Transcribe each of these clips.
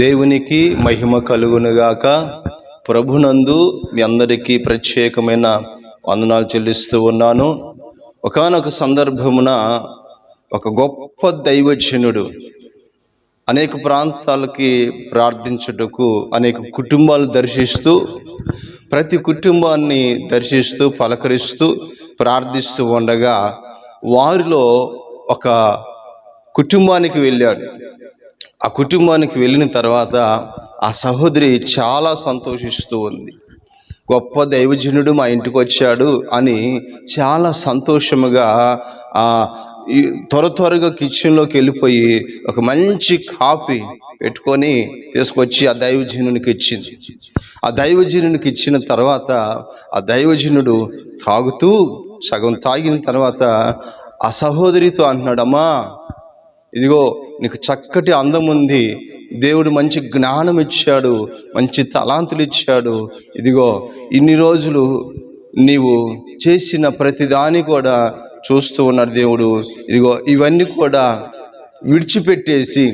దేవునికి మహిమ కలుగునుగాక. ప్రభునందు మీ అందరికీ ప్రత్యేకమైన వందనాలు చెల్లిస్తూ ఉన్నాను. ఒకానొక సందర్భమున ఒక గొప్ప దైవజనుడు అనేక ప్రాంతాలకి ప్రార్థించుటకు అనేక కుటుంబాలు దర్శిస్తూ ప్రతి కుటుంబాన్ని దర్శిస్తూ పలకరిస్తూ ప్రార్థిస్తూ ఉండగా వారిలో ఒక కుటుంబానికి వెళ్ళాడు. ఆ కుటుంబానికి వెళ్ళిన తర్వాత ఆ సహోదరి చాలా సంతోషిస్తూ ఉంది. గొప్ప దైవజనుడు మా ఇంటికి వచ్చాడు అని చాలా సంతోషముగా ఆ ఈ త్వర త్వరగా కిచెన్లోకి వెళ్ళిపోయి ఒక మంచి కాఫీ పెట్టుకొని తీసుకొచ్చి ఆ దైవజనునికి ఇచ్చింది. ఆ దైవజనునికి ఇచ్చిన తర్వాత ఆ దైవజనుడు తాగుతూ సగం తాగిన తర్వాత ఆ సహోదరితో అంటున్నాడమ్మా ఇదిగో నీకు చక్కటి అందం ఉంది దేవుడు మంచి జ్ఞానం ఇచ్చాడు మంచి తలాంతులు ఇచ్చాడు ఇదిగో ఇన్ని రోజులు నీవు చేసిన ప్రతిదాని కూడా చూస్తూ ఉన్నాడు దేవుడు. ఇదిగో ఇవన్నీ కూడా విడిచిపెట్టేసి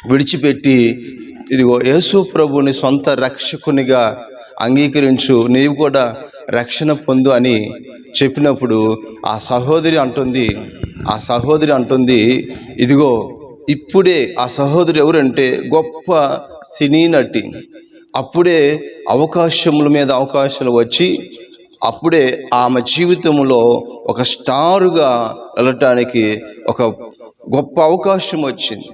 విడిచిపెట్టి ఇదిగో యేసు ప్రభుని సొంత రక్షకునిగా అంగీకరించు నీవు కూడా రక్షణ పొందు అని చెప్పినప్పుడు ఆ సహోదరి అంటుంది ఆ సహోదరి అంటుంది ఇదిగో ఇప్పుడే ఆ సహోదరి ఎవరంటే గొప్ప సినీ నటి. అప్పుడే అవకాశముల మీద అవకాశాలు వచ్చి అప్పుడే ఆమె జీవితంలో ఒక స్టారుగా వెళ్ళటానికి ఒక గొప్ప అవకాశం వచ్చింది.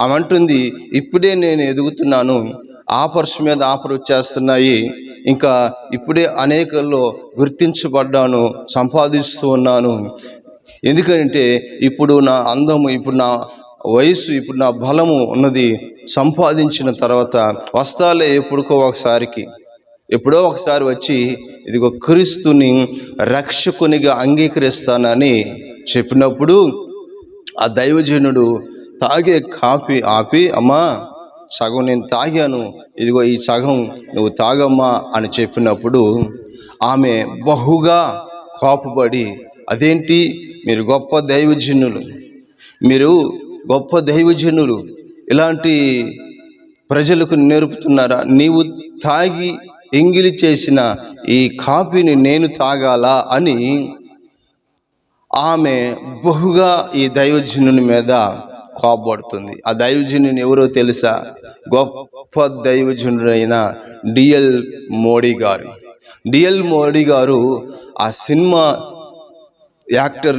ఆమె అంటుంది ఇప్పుడే నేను ఎదుగుతున్నాను. ఆఫర్స్ మీద ఆఫర్ వచ్చేస్తున్నాయి. ఇంకా ఇప్పుడే అనేకల్లో గుర్తించబడ్డాను సంపాదిస్తూ ఉన్నాను. ఎందుకంటే ఇప్పుడు నా అందము ఇప్పుడు నా వయసు ఇప్పుడు నా బలము ఉన్నది సంపాదించిన తర్వాత వస్తాలే ఎప్పుడుకో ఒకసారికి. ఎప్పుడో ఒకసారి వచ్చి ఇదిగో క్రీస్తుని రక్షకునిగా అంగీకరిస్తానని చెప్పినప్పుడు ఆ దైవజనుడు తాగే కాఫీ ఆపి అమ్మా సగం నేను తాగాను ఇదిగో ఈ సగం నువ్వు తాగమ్మా అని చెప్పినప్పుడు ఆమె బహుగా కోపపడి అదేంటి? మీరు గొప్ప దైవజనులు. మీరు గొప్ప దైవజనులు. ఇలాంటి ప్రజలకు నేర్పుతున్నారా? నీవు తాగి ఎంగిలి చేసిన ఈ కాఫీని నేను తాగాలా అని ఆమె బహుగా ఈ దైవజనుని మీద కోపడుతుంది ఆ దైవజనుని ఎవరో తెలుసా? గొప్ప దైవజనుడైన డిఎల్ మోడీ గారు. డిఎల్ మోడీ గారు ఆ సినిమా యాక్టర్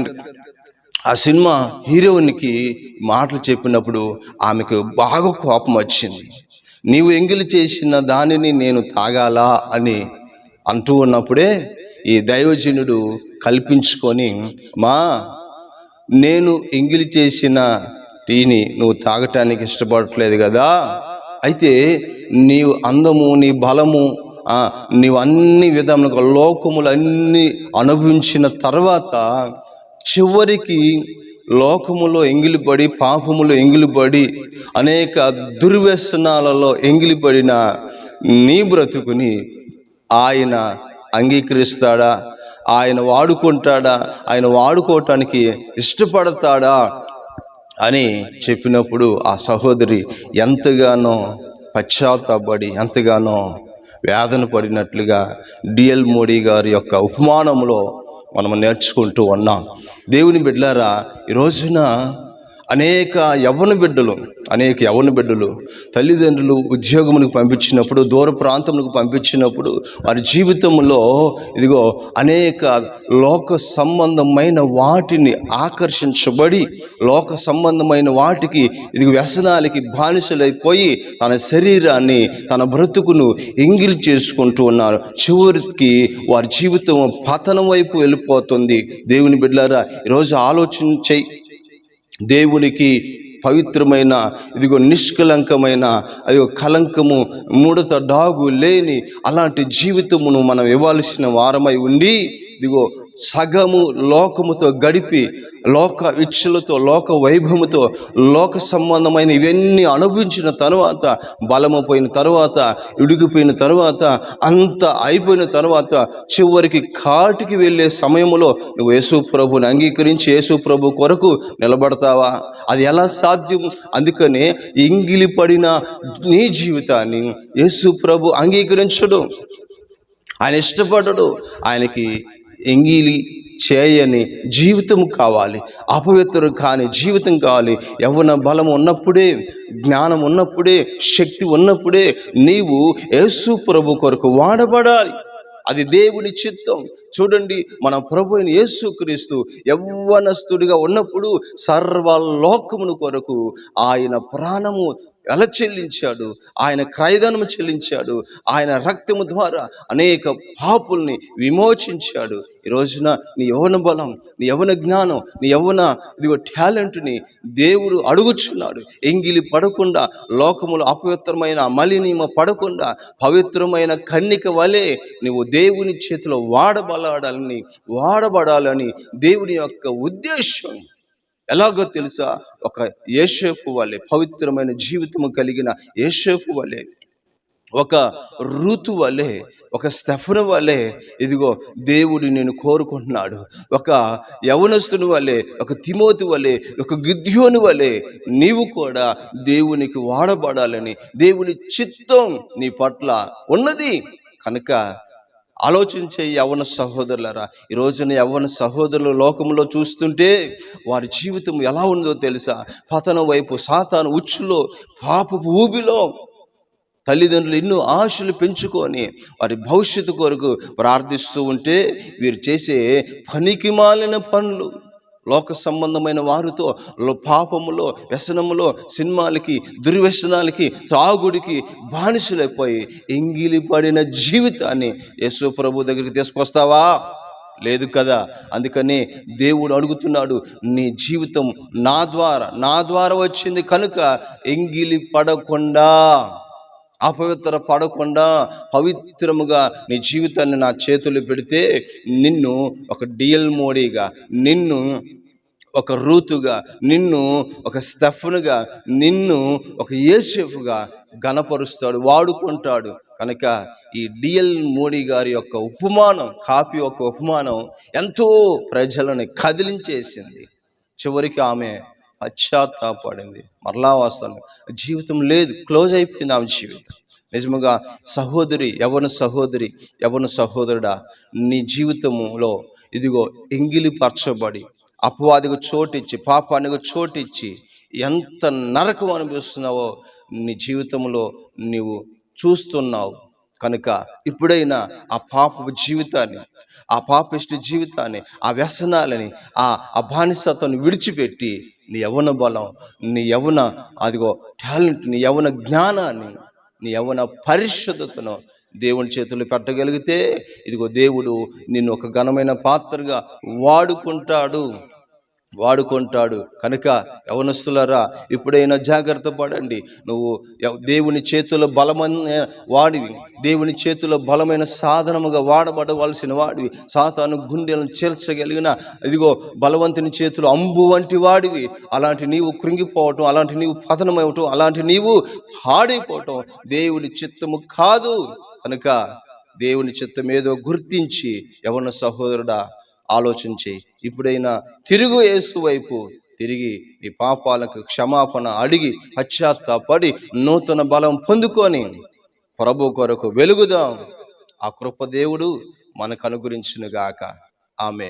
ఆ సినిమా హీరోయిన్కి మాటలు చెప్పినప్పుడు ఆమెకు బాగా కోపం వచ్చింది. నీవు ఎంగిలి చేసిన దానిని నేను తాగాలా? అని అంటూ ఉన్నప్పుడే ఈ దైవజనుడు కల్పించుకొని మా నేను ఎంగిలి చేసిన టీని నువ్వు తాగటానికి ఇష్టపడట్లేదు కదా. అయితే నీవు అందము నీ బలము నీవు అన్ని విధములకు లోకములు అన్ని అనుభవించిన తర్వాత చివరికి లోకములో ఎంగిలిపడి పాపములో ఎంగిలిపడి అనేక దుర్వ్యసనాలలో ఎంగిలిపడిన నీ బ్రతుకుని ఆయన అంగీకరిస్తాడా? ఆయన వాడుకుంటాడా? ఆయన వాడుకోవటానికి ఇష్టపడతాడా? అని చెప్పినప్పుడు ఆ సహోదరి ఎంతగానో పశ్చాత్తాపడి ఎంతగానో వేదన పడినట్లుగా డిఎల్ మోడీ గారి యొక్క ఉపమానంలో మనం నేర్చుకుంటూ ఉన్నాం. దేవుని బిడ్డలారా ఈ రోజున అనేక యవ్వన బిడ్డలు అనేక యవ్వన బిడ్డలు తల్లిదండ్రులు ఉద్యోగములకు పంపించినప్పుడు దూర ప్రాంతములకు పంపించినప్పుడు వారి జీవితంలో ఇదిగో అనేక లోక సంబంధమైన వాటిని ఆకర్షించబడి లోక సంబంధమైన వాటికి ఇది వ్యసనాలకి బానిసలైపోయి తన శరీరాన్ని తన బ్రతుకును ఎంగిలి చేసుకుంటూ ఉన్నారు. చివరికి వారి జీవితం పతనం వైపు వెళ్ళిపోతుంది. దేవుని బిడ్డారా ఈరోజు ఆలోచన దేవునికి పవిత్రమైన ఇదిగో నిష్కలంకమైన అదిగో కలంకము ముడత డాగు లేని అలాంటి జీవితమును మనం ఇవ్వాల్సిన వారమై ఉండి ఇదిగో సగము లోకముతో గడిపి లోక ఇచ్ఛలతో లోక వైభవముతో లోక సంబంధమైన ఇవన్నీ అనుభవించిన తర్వాత బలము పోయిన తర్వాత ఇడిగిపోయిన తర్వాత అంత అయిపోయిన తర్వాత చివరికి కాటికి వెళ్ళే సమయంలో నువ్వు యేసు ప్రభుని అంగీకరించి యేసు ప్రభు కొరకు నిలబడతావా? అది ఎలా సాధ్యం? అందుకనే ఇంగిలి పడిన నీ జీవితాన్ని యేసు ప్రభు అంగీకరించడు. ఆయన ఇష్టపడడు. ఆయనకి ఎంగిలి చేయని జీవితం కావాలి అపవిత్రం కాని జీవితం కావాలి. యవ్వన బలం ఉన్నప్పుడే జ్ఞానం ఉన్నప్పుడే శక్తి ఉన్నప్పుడే నీవు యేసు ప్రభు కొరకు వాడబడాలి. అది దేవుని చిత్తం. చూడండి మన ప్రభు అయిన యేసుక్రీస్తు యవ్వనస్తుడిగా ఉన్నప్పుడు సర్వలోకమును కొరకు ఆయన ప్రాణము ఎలా చెల్లించాడు. ఆయన క్రయధనము చెల్లించాడు. ఆయన రక్తము ద్వారా అనేక పాపుల్ని విమోచించాడు. ఈ రోజున నీ యవన బలం నీ యవన జ్ఞానం నీ యవన ఇదిగో టాలెంట్ని దేవుడు అడుగుచున్నాడు. ఎంగిలి పడకుండా లోకములు అపవిత్రమైన మలినీమ పడకుండా పవిత్రమైన కన్నిక వలె నువ్వు దేవుని చేతిలో వాడబడాలని వాడబడాలని దేవుని యొక్క ఉద్దేశం. ఎలాగో తెలుసా? ఒక ఏషేపు వలె పవిత్రమైన జీవితము కలిగిన ఏషేపు వలె ఒక ఋతు వలె ఒక స్తఫను వలె ఇదిగో దేవుడు నేను కోరుకుంటున్నాడు. ఒక యవనస్తుని వలె ఒక తిమోతి వలె ఒక గిద్యోని వలె నీవు కూడా దేవునికి వాడబడాలని దేవుని చిత్తం నీ పట్ల ఉన్నది. కనుక ఆలోచించే యవన సహోదరులరా ఈ రోజున యవన సహోదరులు లోకంలో చూస్తుంటే వారి జీవితం ఎలా ఉందో తెలుసా? పతనం వైపు సాతాను ఉచ్చులో పాపపు ఊబిలో తల్లిదండ్రులు ఎన్నో ఆశలు పెంచుకొని వారి భవిష్యత్తు కొరకు ప్రార్థిస్తూ ఉంటే వీరు చేసే పనికి మాలిన పనులు లోక సంబంధమైన వారితో పాపములో వ్యసనములో సినిమాలకి దుర్వ్యసనాలకి తాగుడికి బానిసలైపోయి ఎంగిలి పడిన జీవితాన్ని యేసు ప్రభు దగ్గరికి తీసుకొస్తావా? లేదు కదా. అందుకనే దేవుడు అడుగుతున్నాడు నీ జీవితం నా ద్వారా నా ద్వారా వచ్చింది కనుక ఎంగిలి పడకుండా. అపవిత్ర పడకుండా పవిత్రముగా నీ జీవితాన్ని నా చేతులు పెడితే నిన్ను ఒక డిఎల్ మోడీగా నిన్ను ఒక రూతుగా నిన్ను ఒక స్టెఫ్నుగా నిన్ను ఒక యేసేఫుగా గణపరుస్తాడు వాడుకుంటాడు. కనుక ఈ డిఎల్ మోడీ గారి యొక్క ఉపమానం కాపీ యొక్క ఉపమానం ఎంతో ప్రజలను కదిలించేసింది. చివరికి ఆమె పశ్చాత్తాపడింది. మరలా వస్తాను జీవితం లేదు క్లోజ్ అయిపోయింది ఆమె జీవితం. నిజముగా సహోదరి ఎవరిని సహోదరి ఎవరిని సహోదరుడా? నీ జీవితములో ఇదిగో ఎంగిలి పరచబడి అపవాదికి చోటిచ్చి పాపానికి చోటిచ్చి ఎంత నరకం అనిపిస్తున్నావో నీ జీవితంలో నీవు చూస్తున్నావు. కనుక ఇప్పుడైనా ఆ పాప జీవితాన్ని ఆ పాపిష్టి జీవితాన్ని ఆ వ్యసనాలని ఆ అభానిసత్వాన్ని విడిచిపెట్టి నీ యవన బలం నీ యవన అదిగో టాలెంట్ నీ యవన జ్ఞానాన్ని నీ యవన పరిశుద్ధతను దేవుని చేతులు పెట్టగలిగితే ఇదిగో దేవుడు నిన్ను ఒక ఘనమైన పాత్రగా వాడుకుంటాడు. వాడుకుంటాడు. కనుక యవనస్తులరా ఇప్పుడైనా జాగ్రత్త పడండి. నువ్వు దేవుని చేతిలో బలమైన వాడివి. దేవుని చేతిలో బలమైన సాధనముగా వాడబడవలసిన వాడివి. సాతాను గుండెలను చేర్చగలిగిన ఇదిగో బలవంతుని చేతిలో అంబు వంటి వాడివి. అలాంటి నీవు కృంగిపోవటం అలాంటి నీవు పతనమవటం అలాంటి నీవు పాడైపోవటం దేవుని చిత్తము కాదు. కనుక దేవుని చిత్తం ఏదో గుర్తించి యవన సహోదరుడా ఆలోచించి ఇప్పుడైనా తిరుగు యేసు వైపు తిరిగి నీ పాపాలకు క్షమాపణ అడిగి పశ్చాత్తాపడి నూతన బలం పొందుకొని ప్రభు కొరకు వెలుగుదాం. ఆ కృపదేవుడు మనకు అనుగురించునుగాక ఆమె